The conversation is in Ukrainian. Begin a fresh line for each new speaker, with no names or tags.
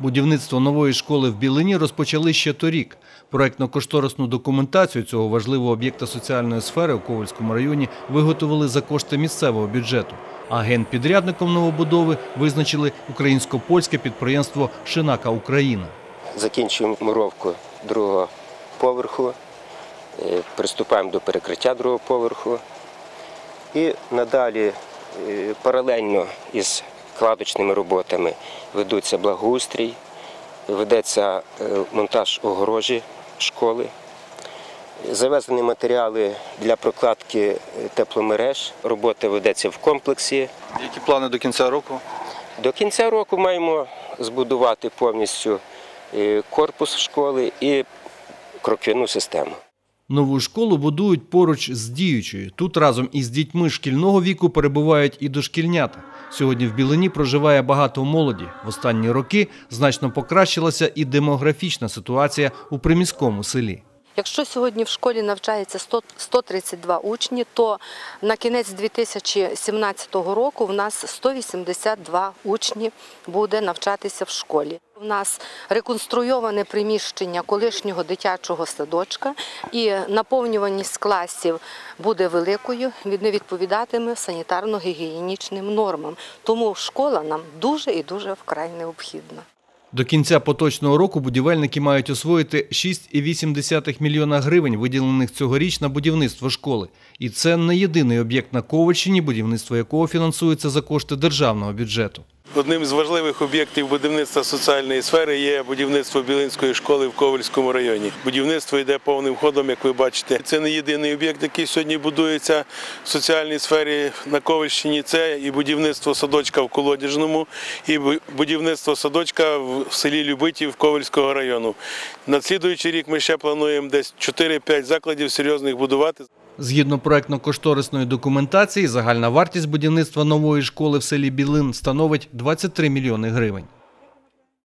Будівництво нової школи в Білині розпочали ще торік. Проектно-кошторисну документацію цього важливого об'єкта соціальної сфери у Ковальському районі виготовили за кошти місцевого бюджету. А генпідрядником новобудови визначили українсько-польське підприємство Шинака Україна.
закінчуємо муровку другого поверху, е, приступаємо до перекриття другого поверху. І надалі е, паралельно із кладочними роботами ведуться благоустрій, ведеться е, монтаж огорожі школи. Завезені матеріали для прокладки е, тепломереж. Робота ведеться в комплексі.
Які плани до кінця року?
До кінця року маємо збудувати повністю е, корпус школи і кроквяну систему.
Нову школу будують поруч з діючою. Тут разом із дітьми шкільного віку перебувають і дошкільнята. Сьогодні в Білині проживає багато молоді. В останні роки значно покращилася і демографічна ситуація у приміському селі.
Якщо сьогодні в школі навчається 100 132 учні, то на кінець 2017 року в нас 182 учні буде навчатися в школі. У нас реконструйоване приміщення колишнього дитячого садочка і наповнюваність класів буде великою, не відповідатиме санітарно-гігієнічним нормам. Тому школа нам дуже і дуже вкрай необхідна.
До кінця поточного року будівельники мають освоїти 6,8 мільйона гривень, виділених цьогоріч на будівництво школи. І це не єдиний об'єкт на Ковальщині, будівництво якого фінансується за кошти державного бюджету.
Одним з важливих об'єктів будівництва соціальної сфери є будівництво Білинської школи в Ковальському районі. Будівництво йде повним ходом, як ви бачите. Це не єдиний об'єкт, який сьогодні будується в соціальній сфері на Ковальщині. Це і будівництво садочка в Колодяжному, і будівництво садочка в селі Любитів Ковальського району. На слідуючий рік ми ще плануємо десь 4-5 закладів серйозних будувати.
Згідно проектно-кошторисної документації, загальна вартість будівництва нової школи в селі Білин становить 23 мільйони гривень.